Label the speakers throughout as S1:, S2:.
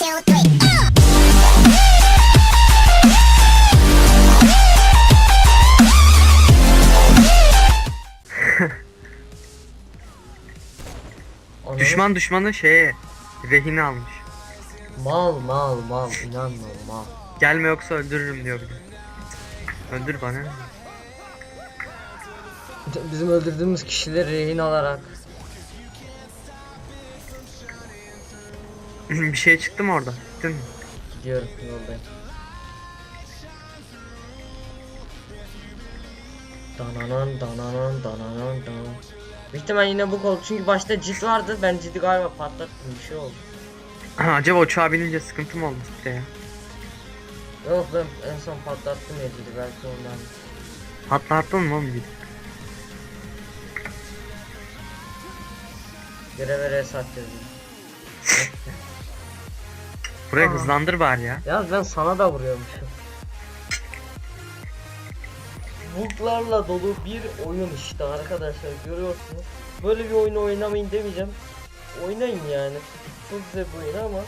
S1: Düşman düşmanı şeye rehine almış.
S2: Mal mal mal inanma mal.
S1: Gelme yoksa öldürürüm diyor bir de. Öldür bana.
S2: Bizim öldürdüğümüz kişileri rehin alarak.
S1: bir şey çıktı mı orada? Gittin mi?
S2: Gidiyorum yoldayım. Dananan dananan dananan dananan. Büyük ihtimal yine bu oldu çünkü başta cid vardı ben cidi galiba patlattım bir şey oldu.
S1: Ha, acaba uçağa binince sıkıntı mı oldu size ya?
S2: Yok ben en son patlattım ya cidi belki ondan.
S1: Patlattın mı oğlum gidip?
S2: Göreve resat yazıyor.
S1: Burayı
S2: Aa.
S1: hızlandır bari ya.
S2: Yalnız ben sana da vuruyormuşum. Buglarla dolu bir oyun işte arkadaşlar görüyorsunuz. Böyle bir oyunu oynamayın demeyeceğim. Oynayın yani. Çok güzel bir oyun ama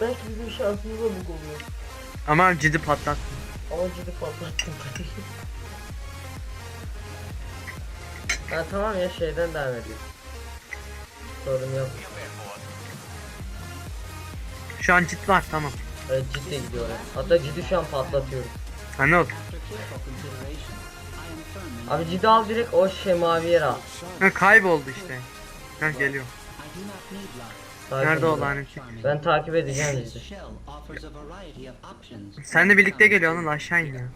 S2: belki bizim şansımıza bug oluyor.
S1: Ama ciddi patlat.
S2: Ama ciddi patlattım tabii. Ben tamam ya şeyden devam ediyorum. Sorun yok.
S1: Şu an cid var tamam.
S2: Evet ciddi gidiyorum. Hatta ciddi şu an patlatıyorum.
S1: Ha ne oldu?
S2: Abi ciddi al direkt o şey mavi yere al.
S1: Ha, kayboldu işte. Ha geliyor.
S2: Takip
S1: Nerede o
S2: ediyorum.
S1: lanet?
S2: Ben takip edeceğim ciddi.
S1: Seninle birlikte geliyor lan aşağı in ya.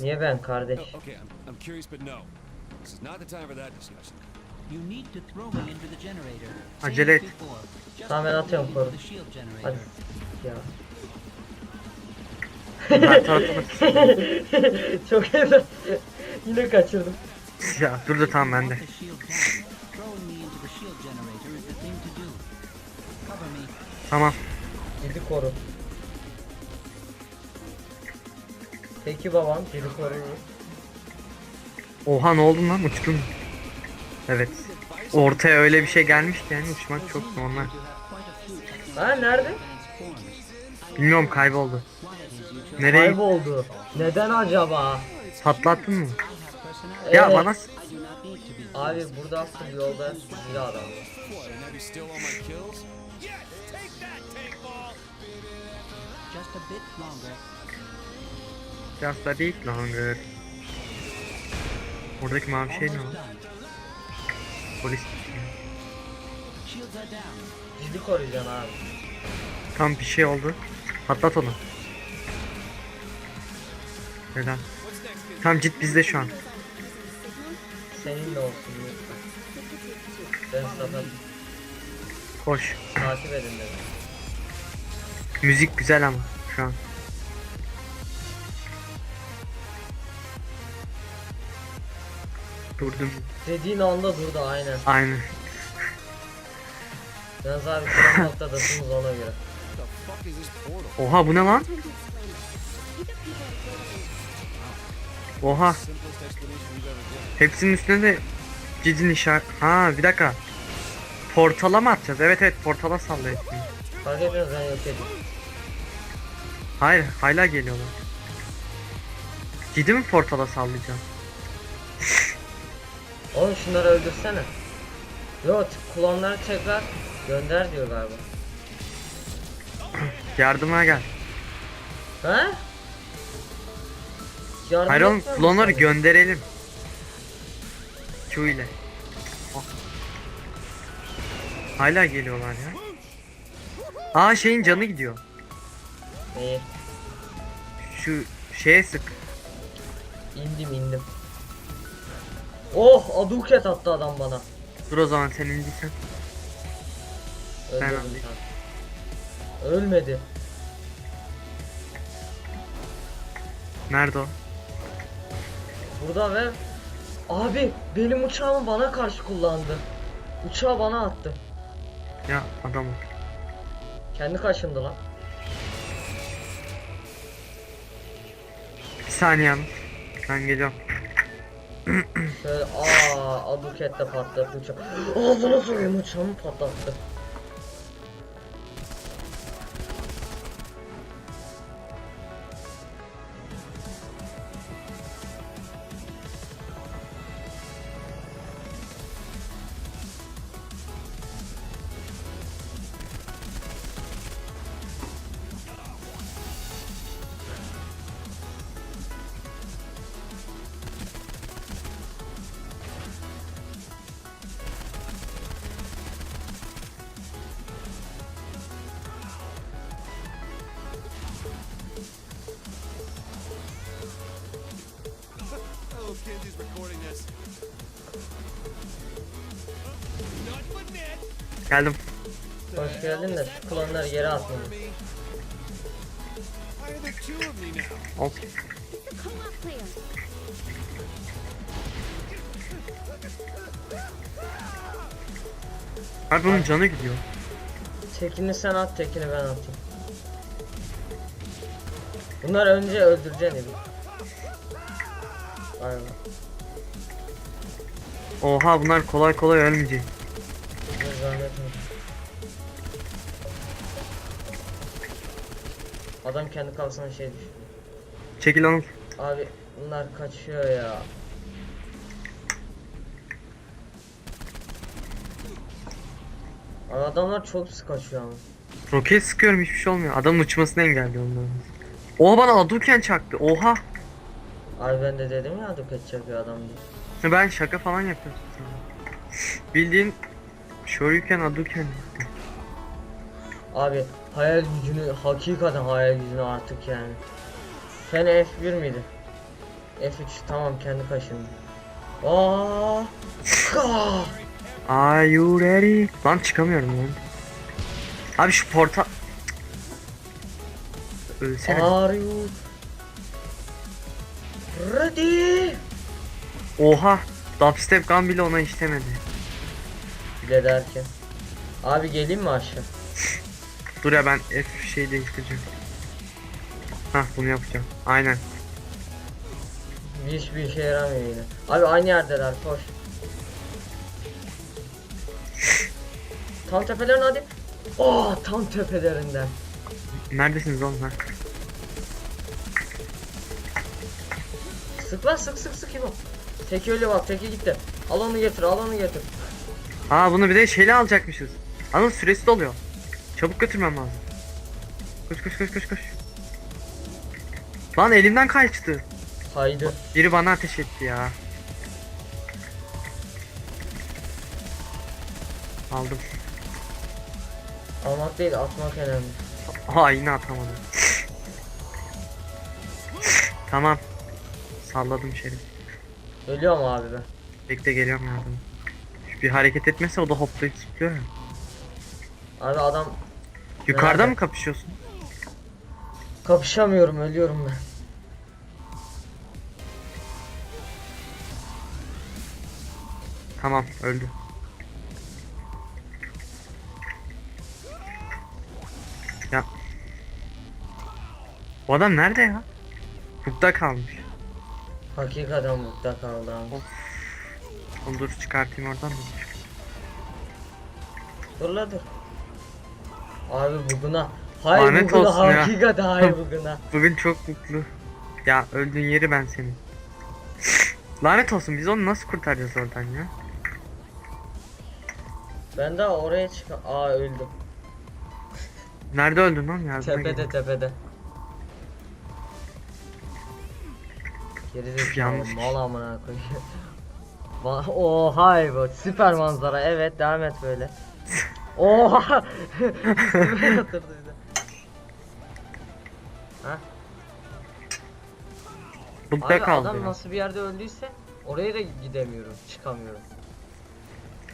S2: Niye ben kardeş?
S3: okay. I'm, I'm curious, but no. This is not the time for that discussion.
S4: You need to throw me into the generator. Same
S1: Acele et.
S2: Tamam, ben atıyorum koru. Hadi. Ya.
S1: Her tarafını
S2: Çok iyi. Yine kaçırdım.
S1: Ya dur dur tamam bende. Tamam.
S2: Ciddi koru. Peki babam ciddi koruyor.
S1: Oha ne oldu lan uçtum. Evet. Ortaya öyle bir şey gelmiş ki yani uçmak çok normal.
S2: Ha nerede?
S1: Bilmiyorum kayboldu. Nereye
S2: Kayboldu. Neden acaba?
S1: patlattın mı? Ya
S2: Evet.
S1: bana s-
S2: Abi burada full yolda silah adam var.
S4: Just a bit longer.
S1: Oradaki mavi şey ne o? Polis.
S2: Ciddi koruyacaksın abi.
S1: Tam bir şey oldu. Patlat onu. Neden? Tam cid bizde şu an.
S2: Seninle olsun lütfen. Ben zaten
S1: Koş.
S2: takip edin dedim.
S1: Müzik güzel ama şu an. Durdum.
S2: Dediğin anda durdu aynen.
S1: Aynen.
S2: Yalnız abi şu noktadasınız ona göre.
S1: Oha bu ne lan? Oha. Hepsinin üstünde de cidin işaret. Ha bir dakika. Portala mı atacağız? Evet evet portala salla hepsini.
S2: Fark etmez ben yok edeyim.
S1: Hayır hala geliyorlar. Ciddi mi portala sallayacağım?
S2: Oğlum şunları öldürsene. Yok klonları tekrar gönder diyor galiba.
S1: Yardıma gel.
S2: He? Yardım
S1: Hayır oğlum klonları
S2: sana?
S1: gönderelim. Q ile. Ah. Hala geliyorlar ya. Aa şeyin canı gidiyor.
S2: Neyi?
S1: Şu şeye sık.
S2: İndim indim. Oh aduket attı adam bana.
S1: Dur o zaman sen. Ben alayım.
S2: sen. Ölmedi.
S1: Nerede o?
S2: Burada ve abi benim uçağımı bana karşı kullandı. Uçağı bana attı.
S1: Ya adam o.
S2: Kendi kaşındı lan.
S1: Bir saniye yalnız. Ben geliyorum.
S2: Şöyle aa aduket de patlattı uçağı. Ağzına soyayım uçağımı patlattı.
S1: Geldim.
S2: Hoş geldin de şu klonları geri atmadım.
S3: Of.
S1: Abi bunun canı gidiyor.
S2: Tekini sen at, tekini ben atayım. Bunlar önce öldüreceksin evi. Aynen.
S1: Oha bunlar kolay kolay ölmeyecek.
S2: Adam kendi kafasına şey düşürdü.
S1: Çekil Anıl.
S2: Abi bunlar kaçıyor ya. Adamlar çok sık kaçıyor ama.
S1: Roket sıkıyorum hiçbir şey olmuyor. Adamın uçmasını engelliyor onların. Oha bana Aduken çaktı. Oha.
S2: Abi ben de dedim ya duket çakıyor adam diye.
S1: Ben şaka falan yapıyorum. Bildiğin Shoryuken Aduken.
S2: Abi hayal gücünü hakikaten hayal gücünü artık yani. Sen F1 miydi? F3 tamam kendi kaşındı. Aa! Ka!
S1: Are you ready? Lan çıkamıyorum lan. Abi şu porta... Ölsene.
S2: Are you ready?
S1: Oha. Dubstep gun bile ona işlemedi.
S2: Bile derken. Abi geleyim mi aşağı?
S1: Dur ya ben F şey değiştireceğim. Hah bunu yapacağım. Aynen.
S2: Hiçbir işe yaramıyor yine. Abi aynı yerdeler koş. Tam tepelerin hadi. Oh tam tepelerinden.
S1: Neredesiniz oğlum ha?
S2: Sık lan sık sık sık İbo. Teki öyle bak teki gitti. Al onu getir al onu getir.
S1: Aa bunu bir de şeyle alacakmışız. Anıl süresi doluyor. Çabuk götürmem lazım. Koş koş koş koş koş. Lan elimden kaçtı.
S2: Haydi.
S1: Biri bana ateş etti ya. Aldım.
S2: Almak değil atmak önemli.
S1: Aa yine atamadım. tamam. Salladım şerif.
S2: Ölüyorum abi ben.
S1: Bekle geliyorum yardım. Bir hareket etmese o da hoplayıp zıplıyor ya.
S2: Abi adam
S1: Yukarıda
S2: Nerede?
S1: mı kapışıyorsun?
S2: kapışamıyorum ölüyorum ben.
S1: Tamam öldü. Ya. Bu adam nerede ya? Bukta kalmış.
S2: Hakikaten mutlu kaldı abi.
S1: Çıkartayım oradan da.
S2: Dur la dur. Abi buguna. Hayır
S1: Lanet
S2: buguna
S1: olsun ya.
S2: hakikaten hayır buguna.
S1: Bugün çok mutlu. Ya öldüğün yeri ben senin. Lanet olsun biz onu nasıl kurtaracağız oradan ya?
S2: Ben daha oraya çık. Aa öldüm.
S1: Nerede öldün lan ya?
S2: Tepede tepede. Geri
S1: Üf,
S2: zekalı
S1: yanlış
S2: mal amına koyayım. Oha bu süper manzara evet devam et böyle. Oha! Yatırdı bir de. Ha?
S1: Bukta
S2: Abi
S1: kaldı.
S2: adam
S1: ya.
S2: nasıl bir yerde öldüyse oraya da gidemiyorum, çıkamıyorum.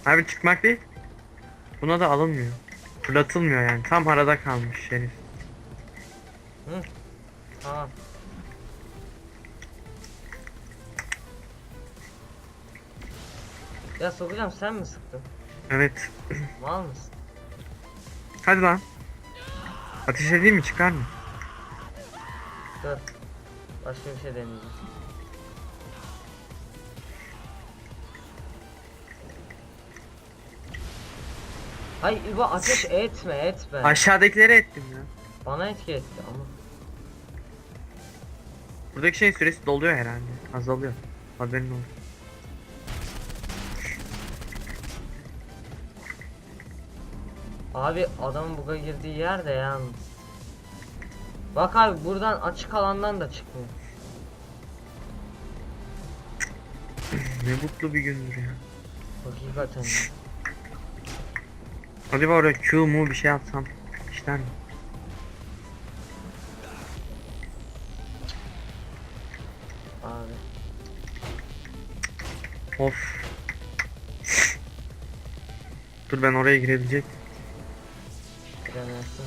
S1: Abi çıkmak değil. Buna da alınmıyor. Fırlatılmıyor yani. Tam arada kalmış şerif.
S2: Tamam. Ya sokacağım sen mi sıktın?
S1: Evet.
S2: Mal mısın?
S1: Hadi lan. Ateş edeyim mi çıkar mı?
S2: Dur. Başka bir şey deneyeceğim. Hay İbo ateş etme etme.
S1: Aşağıdakileri ettim ya.
S2: Bana etki etti ama.
S1: Buradaki şeyin süresi doluyor herhalde. Azalıyor. Haberin olsun.
S2: Abi adamın buga girdiği yer de yalnız. Bak abi buradan açık alandan da çıkmıyor.
S1: ne mutlu bir gündür ya.
S2: Hakikaten.
S1: Acaba oraya Q mu bir şey atsam işler mi?
S2: Abi.
S1: Of. Dur ben oraya girebilecek.
S2: Giremezsin.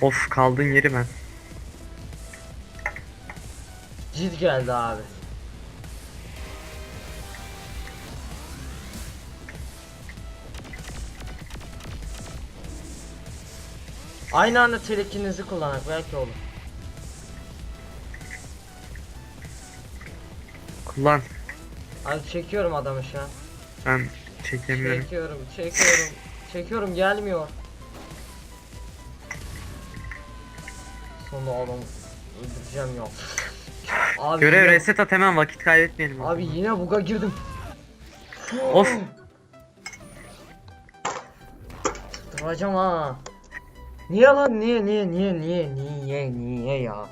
S1: Of kaldığın yeri ben.
S2: Cid geldi abi. Aynı anda telekinizi kullanak belki olur.
S1: Kullan.
S2: Abi çekiyorum adamı şu an.
S1: Ben çekemiyorum.
S2: Çekiyorum, çekiyorum. çekiyorum gelmiyor. Sonra adam öldüreceğim ya. Abi
S1: Görev
S2: yine-
S1: reset at hemen vakit kaybetmeyelim.
S2: Abi yine buga girdim.
S1: Of.
S2: Duracağım ha. Niye lan niye niye niye niye niye niye ya?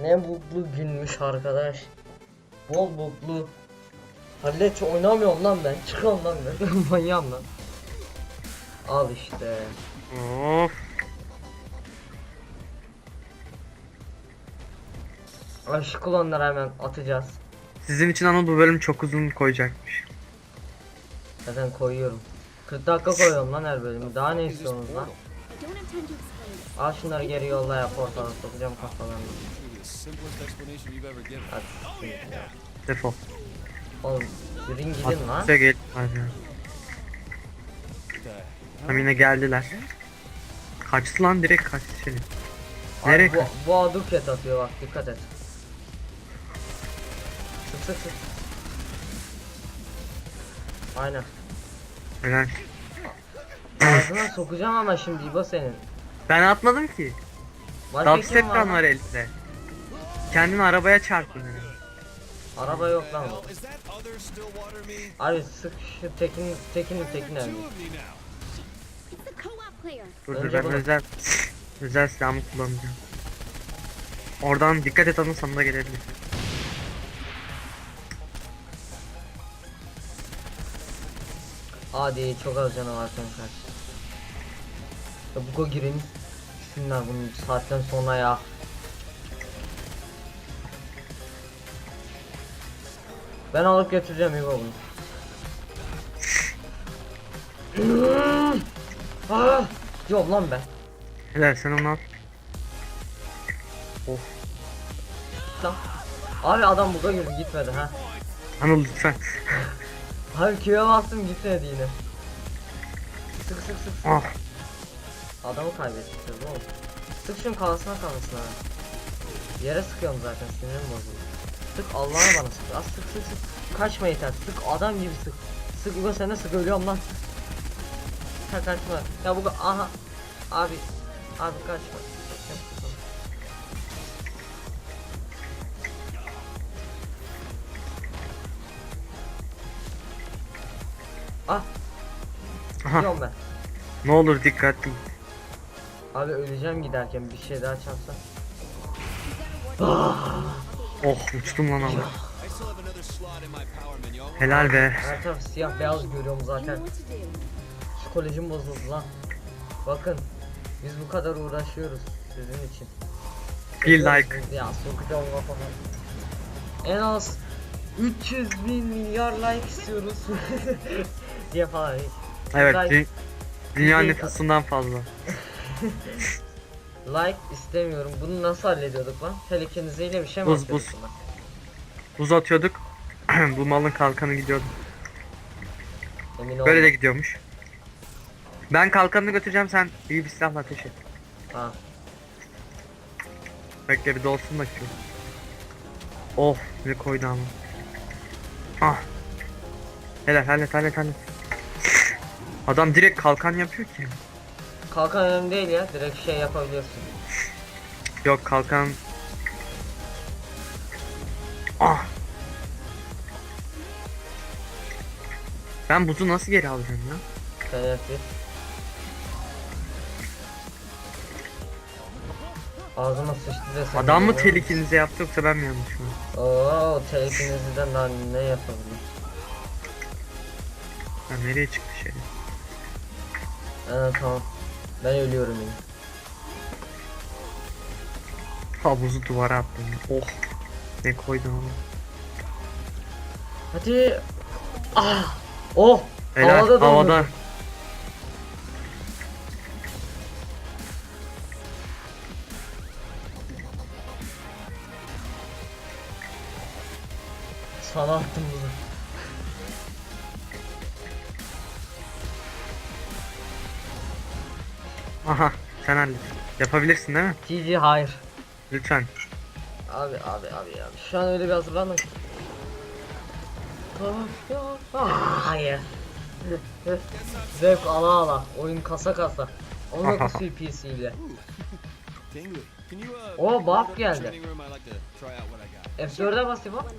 S2: Ne buklu günmüş arkadaş. Bol buklu. Hallet oynamıyorum lan ben. Çıkıyorum lan ben. Manyağım lan. Al işte.
S1: Of.
S2: Aşık klonları hemen atacağız.
S1: Sizin için Anıl bu bölüm çok uzun koyacakmış.
S2: Zaten koyuyorum. 40 dakika koyuyorum lan her bölümü. Daha ne istiyorsunuz lan? Al şunları geri yolla ya portala sokacağım kafalarını. Hadi.
S1: Defol.
S2: Oğlum yürüyün gidin lan.
S1: Size gel. Tamam yine geldiler. Kaçtı lan direkt kaçtı seni.
S2: Abi
S1: Nereye
S2: bu,
S1: kaç?
S2: bu aduket atıyor bak dikkat et. Sık sık sık. Aynen.
S1: Helal.
S2: Ağzına sokacağım ama şimdi İbo senin.
S1: Ben atmadım ki.
S2: Başka
S1: Dubstep
S2: kim var?
S1: kan
S2: lan?
S1: var elinde. Kendin arabaya çarptın yani.
S2: Araba yok lan. Abi sık şu tekin tekin tekin
S3: Two
S2: abi.
S1: Dur dur
S2: Önce
S1: ben
S2: bunu-
S1: özel özel silahımı kullanacağım. Oradan dikkat et sana da gelebilir.
S2: Hadi çok az canı var kanka. Ya bu girin. Şunlar bunun saatten sonra ya. Ben alıp götüreceğim İbo bunu. ah, yok lan ben.
S1: Helal sen onu al.
S2: Lan. Abi adam buga girdi gitmedi ha.
S1: Anıl lütfen.
S2: Abi Q'ya bastım gitmedi yine. Sık sık sık.
S1: Ah.
S2: Adamı kaybettik biz oğlum. Sık şunun kafasına kalmasın ha. Yere sıkıyorum zaten sinirim bozuldu. Sık Allah'ına bana sık. Az sık sık sık. Kaçma yeter. Sık adam gibi sık. Sık İbo sen sık ölüyorum lan. Ha kaçma. Ya bu aha. Abi. Abi kaçma. Ah. Gidiyorum ben.
S1: Ne olur dikkatli.
S2: Abi öleceğim giderken bir şey daha çarpsa.
S1: Oh uçtum lan Anıl.
S3: I still have another slot in my power menu. I'll-
S1: Helal be.
S2: Her taraf siyah beyaz görüyorum zaten. Psikolojim bozuldu lan. Bakın biz bu kadar uğraşıyoruz sizin için.
S1: Bir like.
S2: Ya sokacağım kafama. En az 300 bin milyar like istiyoruz. diye falan.
S1: Evet
S2: Like-
S1: dü- dünya nüfusundan fazla.
S2: Like istemiyorum. Bunu nasıl hallediyorduk lan? Telekiniziyle bir şey mi
S1: Buz, buz. Buz atıyorduk. Bu malın kalkanı gidiyordu.
S2: Emin
S1: Böyle de
S2: olma.
S1: gidiyormuş. Ben kalkanını götüreceğim sen iyi bir silahla ateş et.
S2: Ha.
S1: Bekle bir dolsun bakayım. Oh ne koydu ama. Ah. Helal hallet hallet hallet. Adam direkt kalkan yapıyor ki.
S2: Kalkan önemli değil ya. Direkt şey yapabiliyorsun.
S1: Yok kalkan. Ah. Ben buzu nasıl geri alacağım ya?
S2: Şerefsiz. Ağzıma sıçtı desem.
S1: Adam mı tehlikenize yaptı yoksa ben mi yanlışım?
S2: Oo telekineziden daha ne yapabilir?
S1: Ya nereye çıktı şey?
S2: Evet tamam. Ben ölüyorum yine.
S1: Ha buzu duvara attım. Oh. Ne koydun ama?
S2: Hadi. Ah. Oh.
S1: Helal
S2: Havada
S1: havada.
S2: dondurdu. Sana attım
S1: sen hallet. Yapabilirsin değil mi?
S2: GG hayır.
S1: Lütfen.
S2: Abi abi abi abi. Şu an öyle bir hazırlandım. Ah, hayır. Zevk ala ala. Oyun kasa kasa. Onun da CPC ile.
S3: Uh, go
S2: buff geldi.
S3: training room? I'd like to try out what I got.
S2: F4'e basayım
S5: moment.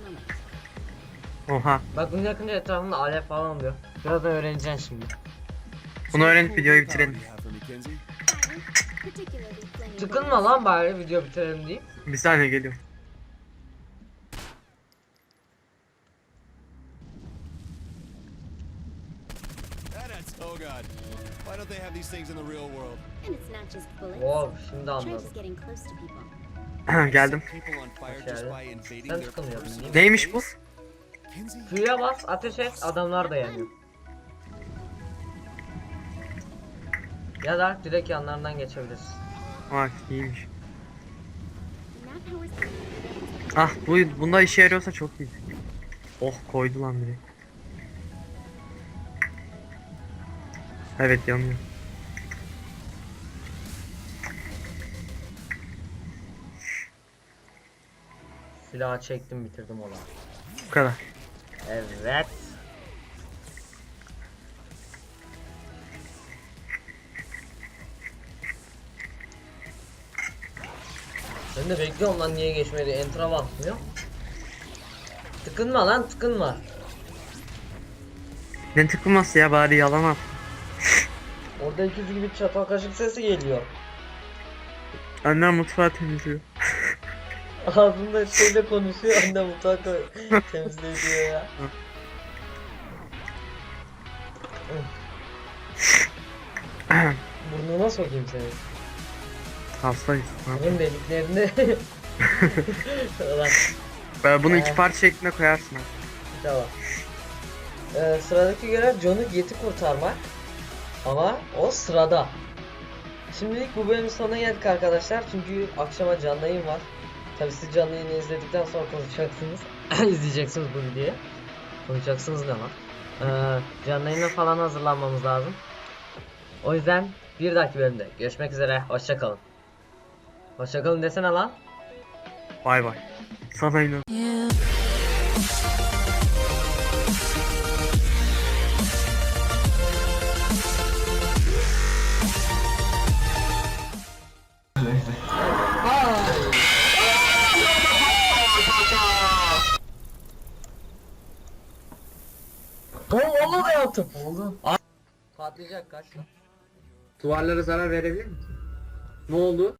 S1: Oha.
S2: Bak bunu yakınca etrafında alev falan oluyor. Birazdan öğreneceksin şimdi.
S1: Bunu öğrenip videoyu bitirelim.
S2: Tıkınma lan bari video bitirelim deyip.
S1: Bir saniye geliyorum.
S3: Oh god. Why don't they have these things in the real world?
S5: And it's not just bullets.
S2: Wow şimdi anladım.
S1: Geldim.
S2: Sen tıkınmıyordun?
S1: Neymiş bu?
S2: Q'ya bas ateş et adamlar da yanıyor. Ya da direkt yanlarından geçebilirsin.
S1: Aa iyiymiş. Ah bu bunda işe yarıyorsa çok iyi. Oh koydu lan biri. Evet yanıyor.
S2: Silahı çektim bitirdim onu.
S1: Bu kadar.
S2: Evet. Ben de bekliyorum lan niye geçmedi. Enter'a basmıyor. Tıkınma lan tıkınma.
S1: Ne tıkılması ya bari yalan at.
S2: Orada ikiz gibi çatal kaşık sesi geliyor.
S1: Annem mutfağı temizliyor.
S2: Ağzında şeyle konuşuyor anne mutfak temizliyor ya. Burnuna sokayım seni.
S1: Hastayız. Ha.
S2: Senin deliklerinde. Ulan
S1: Ee, Bunu
S2: Ee.
S1: iki parça şeklinde koyarsın. ha.
S2: tamam. Ee, sıradaki görev John'u Yeti kurtarmak. Ama o sırada. Şimdilik bu bölümün sonuna geldik arkadaşlar. Çünkü akşama canlı yayın var. Tabi siz canlı yayını izledikten sonra konuşacaksınız. İzleyeceksiniz bu videoyu. Konuşacaksınız ne lan? Ee, canlı yayına falan hazırlanmamız lazım. O yüzden bir dahaki bölümde görüşmek üzere. Hoşçakalın. Hoşçakalın desene lan.
S1: Bay bay. Sana inan.
S2: Oğlum onu da yaptım. Oldu. Patlayacak kaç lan.
S1: Duvarlara zarar verebilir misin? Ne oldu?